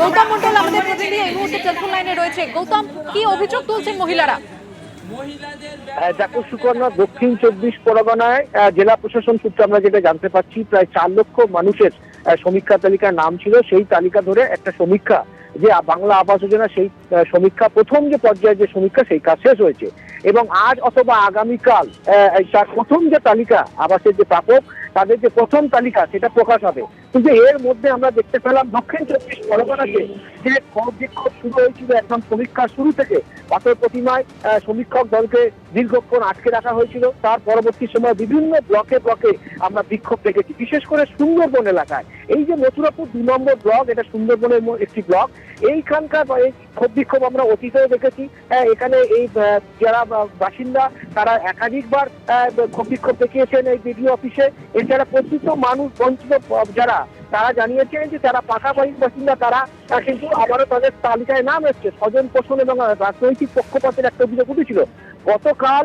গৌতম মন্ডল আমাদের প্রতিনিধি, এই মুহূর্তে টেলিফোন লাইনে রয়েছে। গৌতম, কি অভিযোগ তুলছেন মহিলারা? দেখো, সুকন্যা, দক্ষিণ চব্বিশ পরগনায় জেলা প্রশাসন সূত্রে আমরা যেটা জানতে পারছি প্রায় চার লক্ষ মানুষের সমীক্ষা তালিকার নাম ছিল। সেই তালিকা ধরে একটা সমীক্ষা, যে বাংলা আবাস যোজনা, সেই সমীক্ষা, প্রথম যে পর্যায়ে যে সমীক্ষা, সেই কাজ শেষ হয়েছে। এবং আজ অথবা আগামীকাল প্রথম যে তালিকা, আবাসের যে প্রাপক, তাদের যে প্রথম তালিকা, সেটা প্রকাশ হবে। কিন্তু এর মধ্যে আমরা দেখতে পেলাম দক্ষিণ চব্বিশ পরগনাতে যে ক্ষোভ বিক্ষোভ শুরু হয়েছিল একদম সমীক্ষার শুরু থেকে। পাথর প্রতিমায় সমীক্ষক দলকে দীর্ঘক্ষণ আটকে রাখা হয়েছিল। তার পরবর্তী সময় বিভিন্ন ব্লকে ব্লকে আমরা বিক্ষোভ দেখেছি, বিশেষ করে সুন্দরবন এলাকায়। এই যে মথুরাপুর দু নম্বর ব্লক, এটা সুন্দরবনের একটি ব্লক। এইখানকার ক্ষোভ বিক্ষোভ আমরা অতীতেও দেখেছি। এখানে এই যারা বাসিন্দা, তারা একাধিকবার ক্ষোভ বিক্ষোভ দেখিয়েছেন এই বিডিও অফিসে। এছাড়া প্রচুর মানুষ বঞ্চিত, যারা তারা জানিয়েছেন যে যারা পাশাপাশি বাসিন্দা, তারা কিন্তু আবারও তাদের তালিকায় নাম এসছে। স্বজন পোষণ এবং রাজনৈতিক পক্ষপাতের একটা অভিযোগ উঠেছিল। গতকাল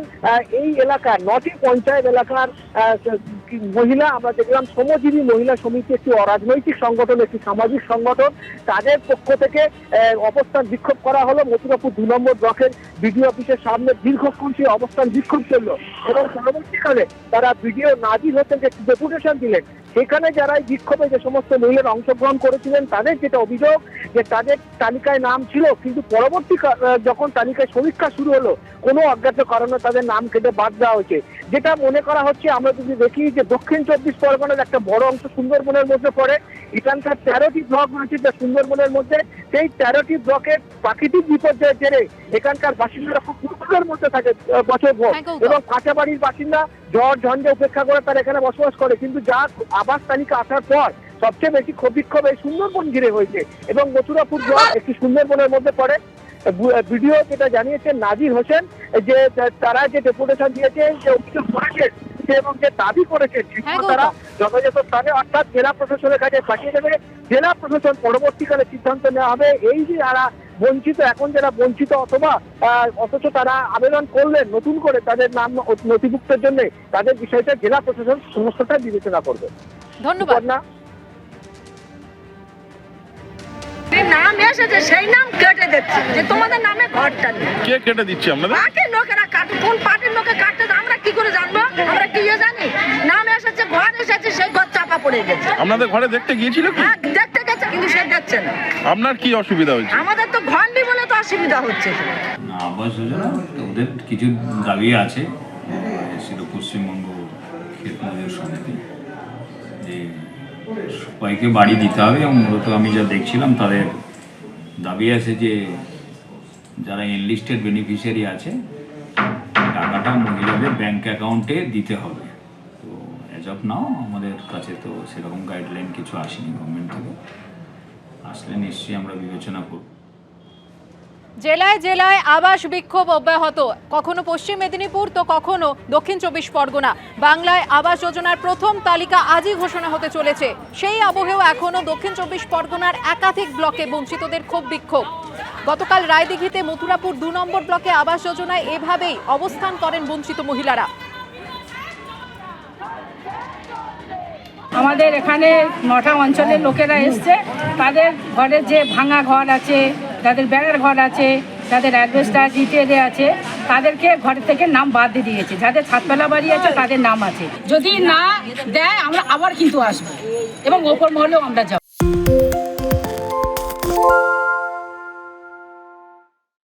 এই এলাকার নটি পঞ্চায়েত এলাকার মহিলা, আমরা দেখলাম শ্রমজীবী মহিলা সমিতি একটি অরাজনৈতিক সংগঠন, একটি সামাজিক সংগঠন। তাদের পক্ষ থেকে অবস্থান বিক্ষোভ করা হলো। মথুরাপুর দু নম্বর ব্লকের বিডিও অফিসের সামনে দীর্ঘক্ষণ সেই অবস্থান বিক্ষোভ চলল এবং পরবর্তীকালে তারা বিডিও নাজির হতেন যে ডেপুটেশন দিলেন। সেখানে যারা বিক্ষোভে যে সমস্ত মহিলারা অংশগ্রহণ করেছিলেন, তাদের যেটা অভিযোগ যে তাদের তালিকায় নাম ছিল, কিন্তু পরবর্তী যখন তালিকায় সমীক্ষা শুরু হলো, কোনো অজ্ঞাত কারণে তাদের নাম কেটে বাদ দেওয়া হয়েছে। যেটা মনে করা হচ্ছে, আমরা যদি দেখি যে দক্ষিণ চব্বিশ পরগনার একটা বড় অংশ সুন্দরবনের মধ্যে পড়ে, এখানকার তেরোটি ব্লক রয়েছে যা সুন্দরবনের মধ্যে। সেই তেরোটি ব্লকের প্রাকৃতিক বিপর্যয়ের জেরে এখানকার বাসিন্দারা খুব দুর্ভোগের মধ্যে থাকে বছর ভোর। হ্যাঁ, এবং কাঁচা বাড়ির বাসিন্দা ঝড় ঝঞ্ঝা উপেক্ষা করে তারা এখানে বসবাস করে কিন্তু যা আবাস তালিকা আসার পর সবচেয়ে বেশি ক্ষোভ বিক্ষোভ এই সুন্দরবন ঘিরে হয়েছে। এবং মথুরাপুর ব্লক একটি সুন্দরবনের মধ্যে পড়ে। ভিডিও যেটা জানিয়েছেন নাজির হোসেন যে তারা যে ডেপুটেশন দিয়েছে যে অভিযোগ করেছেন এবং যে দাবি করেছেন হ্যাঁ, তারা যথাযথ স্থানে অর্থাৎ জেলা প্রশাসনের কাছে পাঠিয়ে দেবে জেলা প্রশাসন পরবর্তীকালে সিদ্ধান্ত নেওয়া হবে। এই যে যারা বঞ্চিত এখন যারা বঞ্চিত অথবা অথচ তারা আবেদন করলেন নতুন করে তাদের নাম নথিভুক্তের জন্য তাদের বিষয়টা জেলা প্রশাসন সমস্তটা বিবেচনা করবে। ধন্যবাদ। না নাম এসেছে সেই নাম কেটে দিচ্ছে যে তোমাদের নামে ঘরটা নেই। কে কেটে দিচ্ছে আপনাদের? পার্টির লোকেরা কাট কোন পার্টির লোকে কাটতে আমরা কি করে জানব? আমরা কি ইয়ে জানি? নাম এসেছে ঘর এসেছে সেই পড়ে গেছে। আপনাদের ঘরে দেখতে গিয়েছিল কি? হ্যাঁ দেখতে গেছে কিন্তু সে দেখছে না। আপনার কি অসুবিধা হয়েছে? আমাদের তো ঘর নেই বলে তো অসুবিধা হচ্ছে। না, আবাস যোজনা ওদের কিছু দাবি আছে। ছিল পশ্চিমবঙ্গ ক্ষেত মজুর সমিতি। যে সবাইকে বাড়ি দিতে হবে এবং মূলত আমি যা দেখছিলাম তাদের দাবি আছে যে যারা এনলিস্টেড বেনিফিশিয়ারি আছে টাকাটা মহিলাদের ব্যাংক অ্যাকাউন্টে দিতে হবে। অ্যাজ অফ নাও আমাদের কাছে তো সেরকম গাইডলাইন কিছু আসেনি গভর্নমেন্ট থেকে। আসলে নিশ্চয়ই আমরা বিবেচনা করব। জেলায় জেলায় আবাস বিক্ষোভ অব্যাহত। কখনো পশ্চিম মেদিনীপুর, তো কখনো দক্ষিণ চব্বিশ পরগনা। বাংলায় আবাস যোজনার প্রথম তালিকা আজই ঘোষণা হতে চলেছে। সেই আবহেও এখনও দক্ষিণ চব্বিশ পরগনার একাধিক ব্লকে বঞ্চিতদের ক্ষোভ বিক্ষোভ। গতকাল রায়দিঘিতে মথুরাপুর দু নম্বর ব্লকে আবাস যোজনায় এভাবেই অবস্থান করেন বঞ্চিত মহিলারা। আমাদের এখানে নটা অঞ্চলের লোকেরা এসছে। তাদের ঘরে যে ভাঙা ঘর আছে যাদের বেড়ার ঘর আছে যাদের অ্যাডভেস্টার ইত্যাদি আছে, তাদেরকে ঘর থেকে নাম বাদ দিয়ে দিয়েছে। যাদের ছাতবেলা বাড়ি আছে, তাদের নাম আছে। যদি না দেয়, আমরা আবার কিন্তু আসব এবং ওপর মহলেও আমরা যাব।